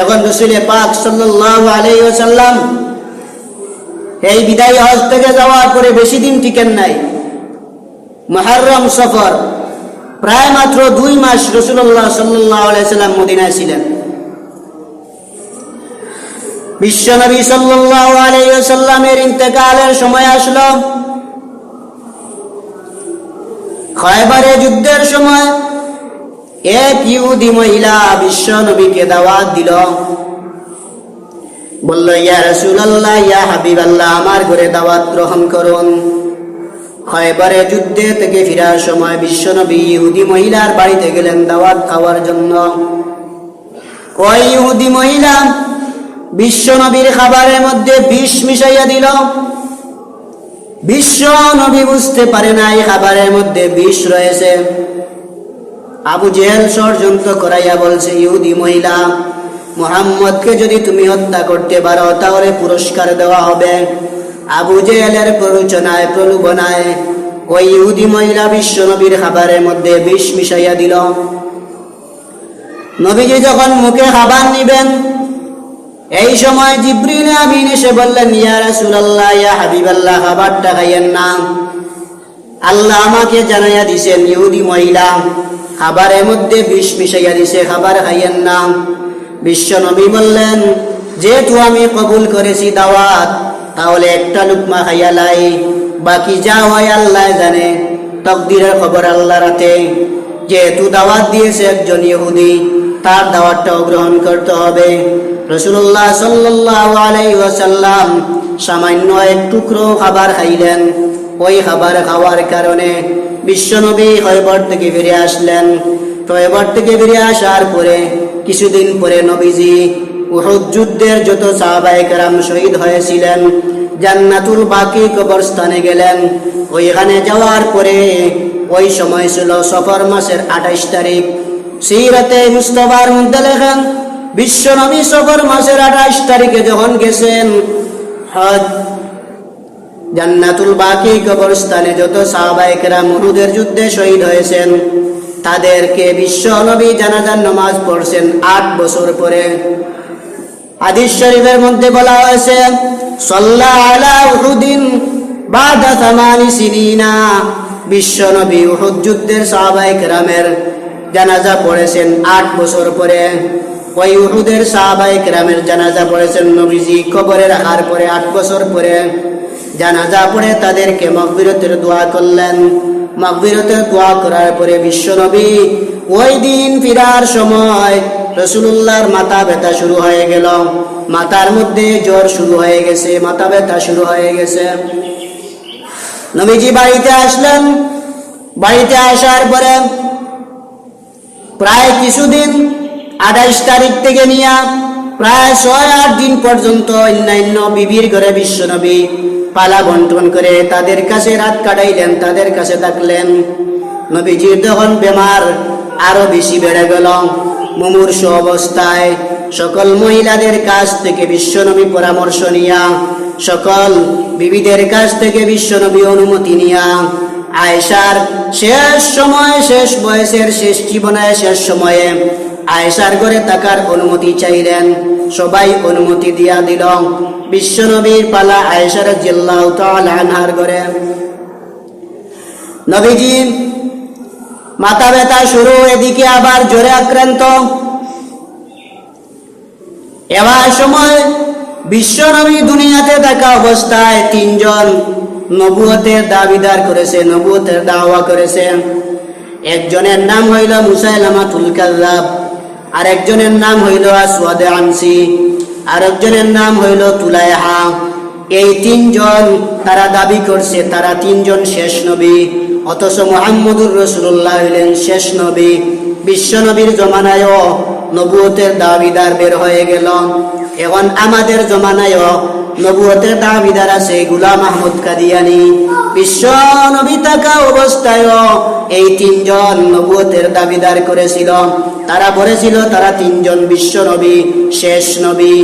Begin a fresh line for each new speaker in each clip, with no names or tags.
এখন রসুলে পাক আলাইহি এই বিদায় হজ থেকে যাওয়ার পরে বেশি দিন টিকেন নাই। মহারম সফর। প্রায় মাত্র দুই মাস রসুল্লাহ সাল্লাহ আলাইসাল্লাম মদিনায় ছিলেন। বিশ্বনবী সাল্লাহ আলাইসাল্লামের ইন্তেকালের সময় আসলো। খয়বারে যুদ্ধের সময় এক ইহুদি মহিলা বিশ্ব নবীকে দাওয়াত দিল। বলল, ইয়া রসুলাল্লাহ, ইয়া হাবিব আল্লাহ আমার ঘরে দাওয়াত গ্রহণ করুন। খয়বারে যুদ্ধে থেকে ফিরার সময় বিশ্বনবী ইহুদি মহিলার বাড়িতে গেলেন দাওয়াত খাওয়ার জন্য। ওই ইহুদি মহিলা বিশ্বনবীর খাবারের মধ্যে বিষ মিশাইয়া দিল। বিশ্ব নবী বুঝতে পারে না এই খাবারের মধ্যে বিষ রয়েছে। আবু জেহেল ষড়যন্ত্র করাইয়া বলছে, ইহুদি মহিলা, মোহাম্মদকে যদি তুমি হত্যা করতে পারো, তাহলে পুরস্কার দেওয়া হবে। আবু জেহেলের প্ররোচনায়, প্রলোভনায় ওই ইহুদি মহিলা বিশ্ব নবীর খাবারের মধ্যে বিষ মিশাইয়া দিল। নবীজি যখন মুখে খাবার নিবেন, এই সময় জিব্রিল আমিন এসে বললেন, ইয়া রাসূলুল্লাহ, ইয়া হাবিবাল্লাহ, খাবারটা খাইয়েন না। আল্লাহ আমাকে জানাইয়া দিছেন, ইহুদি মহিলা, খাবারের মধ্যে বিষ মিশাইয়া দিছে, খাবার খাইয়েন না। বিশ্ব নবী বললেন, যেহেতু আমি কবুল করেছি দাওয়াত, তাহলে একটা লুকমা খাইয়া লাই, বাকি যা হয় আল্লাহ জানে। তকদিরের খবর আল্লাহ রাতে যেহেতু দাওয়াত দিয়েছে একজন ইহুদি, তার দাওয়াতটাও গ্রহণ করতে হবে। রসুল্লাহ ওয়াসাল্লাম সামান্য এক টুকরো খাবার খাইলেন। ওই খাবার খাওয়ার কারণে বিশ্বনবী হয়বর থেকে ফিরে আসলেন। টয়বর থেকে ফিরে আসার পরে কিছুদিন পরে নবীজি উহুদ যুদ্ধের যত সাহাবায়ে কেরাম শহীদ হয়েছিলেন, জান্নাতুল বাকি কবরস্থানে গেলেন। ওইখানে যাওয়ার পরে ওই সময় ছিল সফর মাসের আঠাইশ তারিখ। সেই রাতে মুস্তফার মধ্যে লেখেন বিশ্ব নবী সফর মাসের আঠাইশ তারিখে যখন গেছেন জান্নাতুল বাকি কবরস্থানে যত সাহাবাহিকরা মুহুদের যুদ্ধে শহীদ হয়েছেন, তাদেরকে বিশ্ব নবী জানাজার নামাজ পড়ছেন আট বছর পরে। হাদিস শরীফের মধ্যে বলা হয়েছে সল্লাহ আলা উহুদিন বাদা তামানি সিনিনা। বিশ্ব নবী উহুদ যুদ্ধের সাহাবাহিক রামের জানাজা পড়েছেন আট বছর পরে। ওই উহুদের রামের জানাজা পড়েছেন নবীজি কবরে রাখার পরে আট বছর পরে। জানাজা পড়ে তাদেরকে মকবিরতের দোয়া করলেন। মকবিরতের দোয়া করার পরে বিশ্বনবী ওই দিন ফিরার সময় রসুল্লাহর মাথা ব্যথা শুরু হয়ে গেল। মাথার মধ্যে জ্বর শুরু হয়ে গেছে, মাথা ব্যথা শুরু হয়ে গেছে। নবীজি বাড়িতে আসলেন। বাড়িতে আসার পরে প্রায় কিছুদিন আঠাইশ তারিখ থেকে নিয়ে প্রায় ছয় আট দিন পর্যন্ত অন্যান্য বিবির ঘরে বিশ্বনবী পালা বন্টন করে তাদের কাছে রাত কাটাইলেন, তাদের কাছে থাকলেন। নবীজির তখন বেমার আরও বেশি বেড়ে গেল। মুমূর্ষ অবস্থায় সকল মহিলাদের কাছ থেকে বিশ্বনবী পরামর্শ নিয়া, সকল বিবিদের কাছ থেকে বিশ্বনবী অনুমতি নিয়া, আয়েশার শেষ সময়, শেষ বয়সের, শেষ জীবনের শেষ সময়ে আয়েশার ঘরে থাকার অনুমতি চাইলেন। সবাই অনুমতি দিয়া দিল। বিশ্বনবীর পালা আয়েশার জিল্লাহ আনহার ঘরে। নবীজি মাথা ব্যথা শুরু, এদিকে আবার জোরে আক্রান্ত। এবার সময় বিশ্বনবী দুনিয়াতে থাকা অবস্থায় তিনজন নবুয়তের দাবিদার করেছে, নবুয়তের দাওয়া করেছে। একজনের নাম হইল মুসাইলামাতুল কাল্লাব আর একজনের নাম হইল আসওয়াদে আনসি আর একজনের নাম হইল তুলাইহা। এই তিনজন তারা দাবি করছে, তারা তিনজন শেষ নবী। অথচ মোহাম্মদুর রসুল্লাহ হইলেন শেষ নবী। বিশ্ব নবীর জমানায়ও নবুয়তের দাবিদার বের হয়ে গেল। এখন আমাদের জমানায়ও নবুয়তের দাবিদার আছে গুলাম আহমদ কাদিয়ানি। বিশ্ব নবী থাকা অবস্থায়ও এই তিনজন নবুয়তের দাবিদার করেছিল। তারা বলেছিল, তারা তিনজন বিশ্ব নবী, শেষ নবী।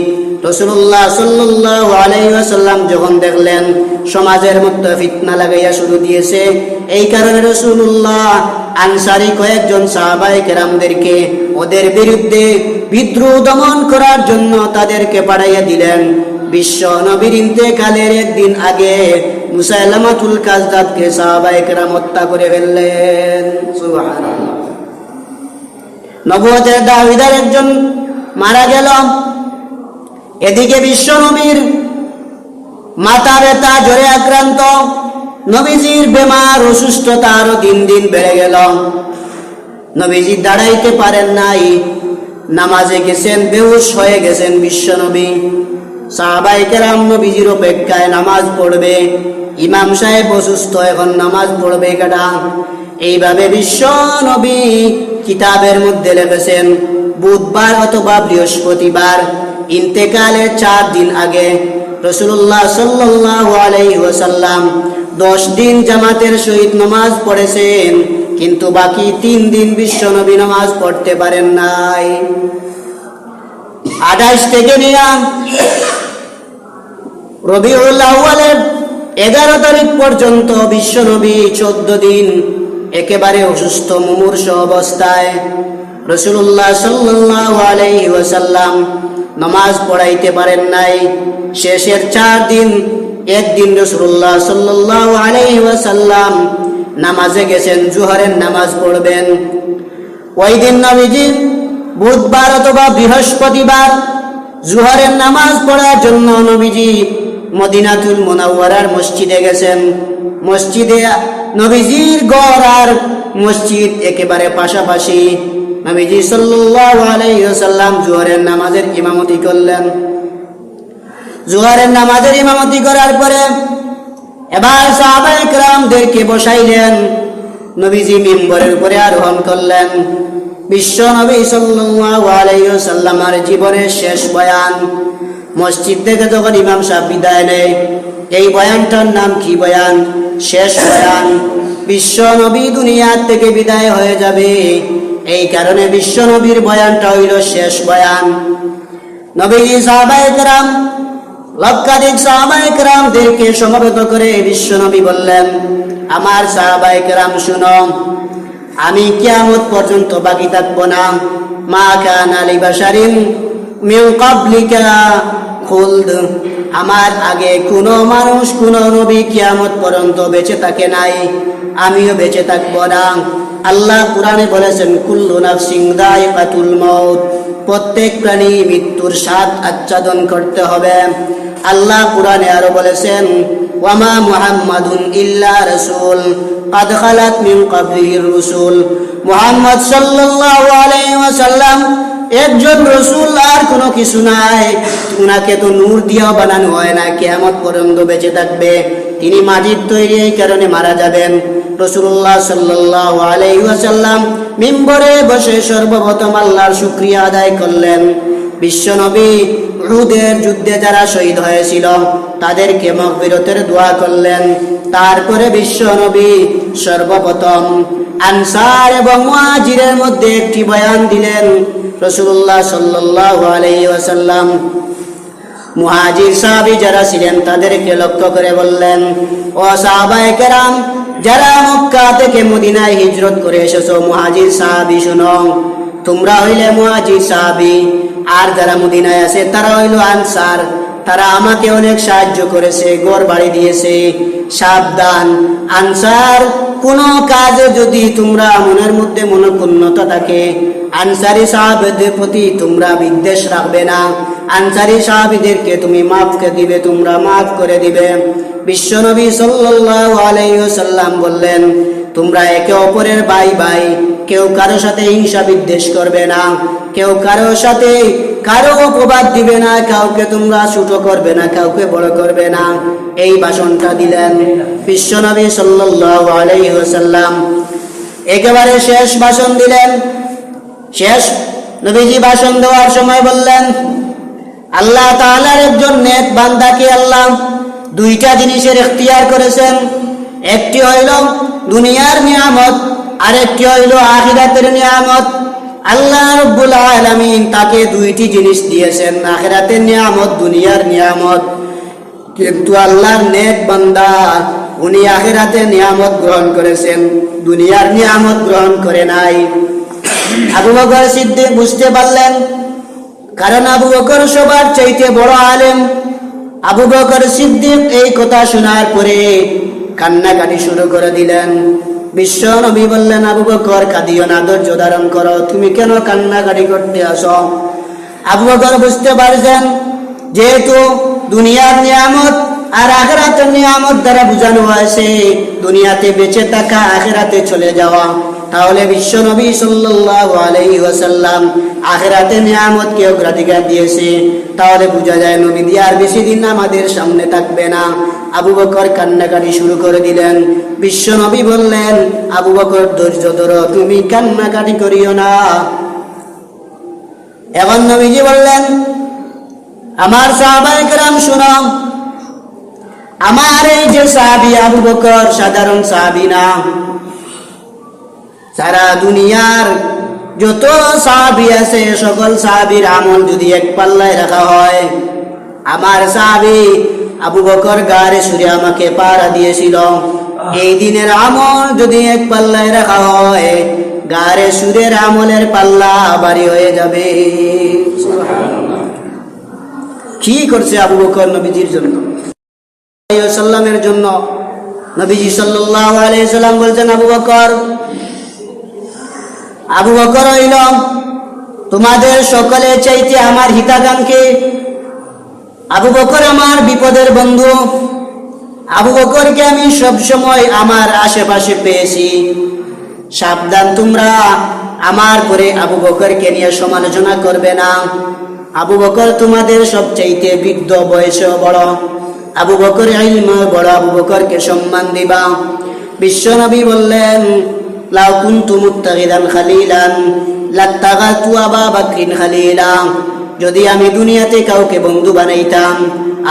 রসুল্লাহ সাল্লাহ আলাইসাল্লাম যখন দেখলেন, সমাজের মধ্যে ফিতনা লাগাইয়া শুরু দিয়েছে, এই কারণে রসুল্লাহ আনসারি কয়েকজন সাহাবাই কেরামদেরকে ওদের বিরুদ্ধে বিদ্রোহ দমন করার জন্য তাদেরকে পাঠাইয়া দিলেন। বিশ্ব নবীর ইন্তেকালের একদিন আগে মুসাইলামাতুল কাজদাবকে সাহাবাইকেরাম হত্যা করে ফেললেন। নবুয়তের দাবিদার একজন মারা গেল। এদিকে বিশ্ব নবীর মাথা ব্যথা জ্বরে আক্রান্ত। নবীজির বেমার অসুস্থতা আরও দিন দিন বেড়ে গেল। নবীজি দাঁড়াইতে পারেন নাই। নামাজে গেছেন, বেহুশ হয়ে গেছেন বিশ্ব নবীজির অপেক্ষায় নামাজ পড়বে। ইমাম সাহেব অসুস্থ, এখন নামাজ পড়বে এইভাবে বিশ্ব নবী কিতাবের মধ্যে বুধবার অথবা বৃহস্পতিবার, ইন্তেকালের চার দিন আগে রসুল্লাহ সাল্লাহ আলাইহি ওয়াসাল্লাম দশ দিন জামাতের সহিত নামাজ পড়েছেন, কিন্তু বাকি তিন দিন বিশ্ব নবী নামাজ পড়তে পারেন নাই। আঠাইশ থেকে নিয়ে রবিউল আউ্বালের এগারো তারিখ পর্যন্ত বিশ্ব নবী চোদ্দ দিন একেবারে অসুস্থ, মুমূর্ষ অবস্থায় রসুল্লাহ সাল্লাহ আলাইহি নামাজ পড়াইতে পারেন নাই। শেষের চার দিন একদিন রসুল্লাহ সাল্লাহ আলাইহি ওয়াসাল্লাম নামাজে গেছেন, জুহরের নামাজ পড়বেন। ওই দিন নবীজি বুধবার অথবা বৃহস্পতিবার জুহরের নামাজ পড়ার জন্য নবীজি মদিনাতুল মোনাওয়ারার মসজিদে গেছেন। মসজিদে নবীজির গড় আর মসজিদ একেবারে পাশাপাশি। নবীজি সাল্লাল্লাহু আলাইহি ওয়াসাল্লাম জুহরের নামাজের ইমামতি করলেন। জুহরের নামাজের ইমামতি করার পরে এবার সাহাবায়ে কেরামদেরকে বসাইলেন। নবীজি মিম্বরের উপরে আরোহণ করলেন। বিশ্ব নবী সাল্লাল্লাহু আলাইহি ওয়াসাল্লামের জীবনের শেষ বয়ান। মসজিদ থেকে যখন ইমাম সাহেব বিদায় নেয়, এই বয়ানটার নাম কি বয়ান? শেষ বয়ান, বিশ্ব নবী দুনিয়ার থেকে বিদায় হয়ে যাবে। এই কারণে বিশ্ব নবীর বয়ানটা হইল শেষ বয়ান। নবীজি সাহাবায়ে কেরাম, লক্ষাধিক সাহাবায়ে কেরামদেরকে সমবেত করে বিশ্ব নবী বললেন, আমার সাহাবায়ে কেরাম, শুনো, আমি কিয়ামত পর্যন্ত বাকি থাকব না। মা কান আলী বাসারিন মিউ কাবলিকা খুলদ আমার আগে কোনো মানুষ কোনো নবী কিয়ামত পর্যন্ত বেঁচে থাকে নাই আমিও বেঁচে থাকবো না আল্লাহ কোরআনে বলেছেন কুল্লু নাফসিং দায়িকাতুল মউত প্রত্যেক প্রাণী মৃত্যুর স্বাদ আচ্ছাদন করতে হবে আল্লাহ কোরআনে আরো বলেছেন ওয়ামা মুহাম্মাদুন ইল্লা রাসূল قد خلت من قبله الرسل মুহাম্মদ সাল্লাল্লাহু আলাইহি ওয়াসাল্লাম একজন রসুল আর কোনো কিছু নাই। উনাকে তো নূর দিয়েও বানানো হয় না, কেয়ামত পর্যন্ত বেঁচে থাকবে। তিনি মাটির তৈরি এই কারণে মারা যাবেন। রসুল্লাহ সাল্লাহ আলাইসাল্লাম মিম্বরে বসে সর্বপ্রথম আল্লাহর শুক্রিয়া আদায় করলেন। বিশ্বনবী রুদের যুদ্ধে যারা শহীদ হয়েছিল, তাদেরকে মকবিরতের দোয়া করলেন। তারপরে বিশ্ব নবী সর্বপ্রথম আনসার এবং মুহাজিরের মধ্যে একটি বয়ান দিলেন রসুল্লাহ সাল্লাহ আলাইহি ওয়াসাল্লাম। মুহাজির সাহাবি যারা ছিলেন তাদেরকে লক্ষ্য করে বললেন, ও সাহাবায়ে কেরাম, যারা মক্কা থেকে মদিনায় হিজরত করে এসেছ, মুহাজির সাহাবি শুনো, তোমরা হইলে মুহাজির সাহাবি, আর যারা মদিনায় আছে তারা হইল আনসার। তারা আমাকে অনেক সাহায্য করেছে ঘর বাড়ি দিয়েছে। সাবধান। আনসার, কোন কাজে যদি তোমরা মনের মধ্যে মনোপূর্ণতা থাকে, আনসারি সাহাবেদের প্রতি তোমরা বিদ্বেষ রাখবে না। আনসারি সাহাবিদেরকে তুমি মাফকে দিবে, তোমরা মাফ করে দিবে। বিশ্বনবী ওয়াসাল্লাম বললেন, তোমরা একে অপরের ভাই ভাই কেউ কারও সাথে হিংসা বিদ্বেষ করবে না। কেউ কারও সাথে কারও অপবাদ দিবে না, কাউকে তোমরা ছোট করবে না, কাউকে বড় করবে না। এই বাসনটা দিলেন বিশ্বনবী ওয়াসাল্লাম। একেবারে শেষ ভাষণ দিলেন। শেষ। নবীজি ভাষণ দেওয়ার সময় বললেন, আল্লাহ তাআলার একজন নেক বান্দাকে আল্লাহ দুইটা জিনিসের এখতিয়ার করেছেন। একটি হইল দুনিয়ার নিয়ামত, আরেকটি হইল আখিরাতের নিয়ামত। আল্লাহ রব্বুল আলামিন তাকে দুইটি জিনিস দিয়েছেন, আখিরাতের নিয়ামত, দুনিয়ার নিয়ামত। কিন্তু আল্লাহর নেক বান্দা, উনি আখিরাতের নিয়ামত গ্রহণ করেছেন, দুনিয়ার নিয়ামত গ্রহণ করে নাই। আবু বকর সিদ্দিক বুঝতে পারলেন, কারণ আবু বকর সবার চাইতে বড় আলেম। আবু বকর সিদ্দিক এই কথা শোনার পরে কান্নাকাটি শুরু করে দিলেন। বিশ্ব নবী বললেন, আবু বকর, কাঁদিও না, ধৈর্য ধারণ করো। তুমি কেন কান্নাকাটি করতে আসো? আবু বকর বুঝতে পারছেন, যেহেতু দুনিয়ার নিয়ামত আর আখেরাতের নিয়ামত দ্বারা বোঝানো হয়েছে, দুনিয়াতে বেঁচে থাকা, আখেরাতে চলে যাওয়া। তাহলে বিশ্ব নবী সাল্লাল্লাহু আলাইহি ওয়াসাল্লাম আখেরাতে নিয়ামতকে অগ্রাধিকার দিয়েছে? তাহলে বোঝা যায় নবী দিয়ে আর বেশি দিন আমাদের সামনে থাকবে না। আবু বকর কান্নাকাটি শুরু করে দিলেন। বিশ্ব নবী বললেন, আবু বকর, ধৈর্য ধরো, তুমি কান্নাকাটি করিও না। এখন নবীজি বললেন, আমার সাহাবায়ে কেরাম, শুনো। আমার এই যে সাহাবি আবু বকর, সাধারণ সাহাবি না। সারা দুনিয়ার যত সাহাবি আছে, সকল সাহাবির আমল যদি এক পাল্লায় রাখা হয়, আমার সাহাবি আবু বকর গারে সুরে আমাকে পাড়া দিয়েছিল। এই দিনের আমল যদি এক পাল্লায় রাখা হয়, গারে সুরের আমলের পাল্লা বাড়ি হয়ে যাবে। কি করছে আবু বকর নবীজির জন্য? সাল্লামের জন্য নবীজি সাল্লাল্লাহু আলাইহি সাল্লাম বলছেন, আবু বকর আবু বকর হইল, তোমাদের সকলে চাইতে আমার হিতাকাঙ্ক্ষী। আবু বকর আমার বিপদের বন্ধু। আবু বকরকে আমি সব সময় আমার আশেপাশে পেয়েছি। সাবধান তোমরা, আমার করে আবু বকরকে নিয়ে সমালোচনা করবে না। আবু বকর তোমাদের সবচাইতে বৃদ্ধ বয়সে বড়। আবু বকর বড়, আবু বকরকে সম্মান দিবা। বিশ্বনবী বললেন লাউ কুনতু মুত্তাগিদান খালিলান লাত্তাগাতু আবা বাকরিন খালিলা যদি আমি দুনিয়াতে কাউকে বন্ধু বানাইতাম,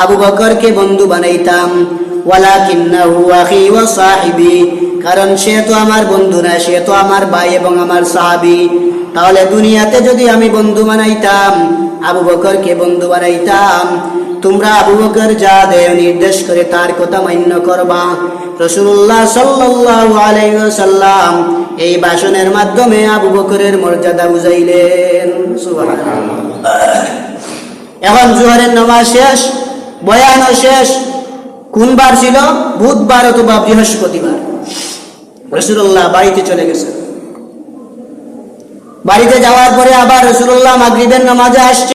আবু বকরকে বন্ধু বানাইতাম, ওয়ালাকিন্নাহু আখি ওয়া সাহিবি, কারণ সে তো আমার বন্ধু না, সে তো আমার ভাই এবং আমার সাহাবি, তাহলে দুনিয়াতে যদি আমি বন্ধু বানাইতাম, আবু বকরকে বন্ধু বানাইতাম, তোমরা আবু বকর যা দেয় নির্দেশ করে তার কথা মান্য করবা। রসুল্লাহ সাল্লাল্লাহু আলাইহি ওয়াসাল্লাম এই ভাষণের মাধ্যমে আবু বকরের মর্যাদা বুঝাইলেন। এখন জোহরের নামাজ শেষ বয়ানও শেষ কোন বার ছিল, বুধবার অথবা বৃহস্পতিবার। রসুল্লাহ বাড়িতে চলে গেছে। বাড়িতে যাওয়ার পরে আবার রসুল্লাহ মাগরিবের নামাজে আসছে।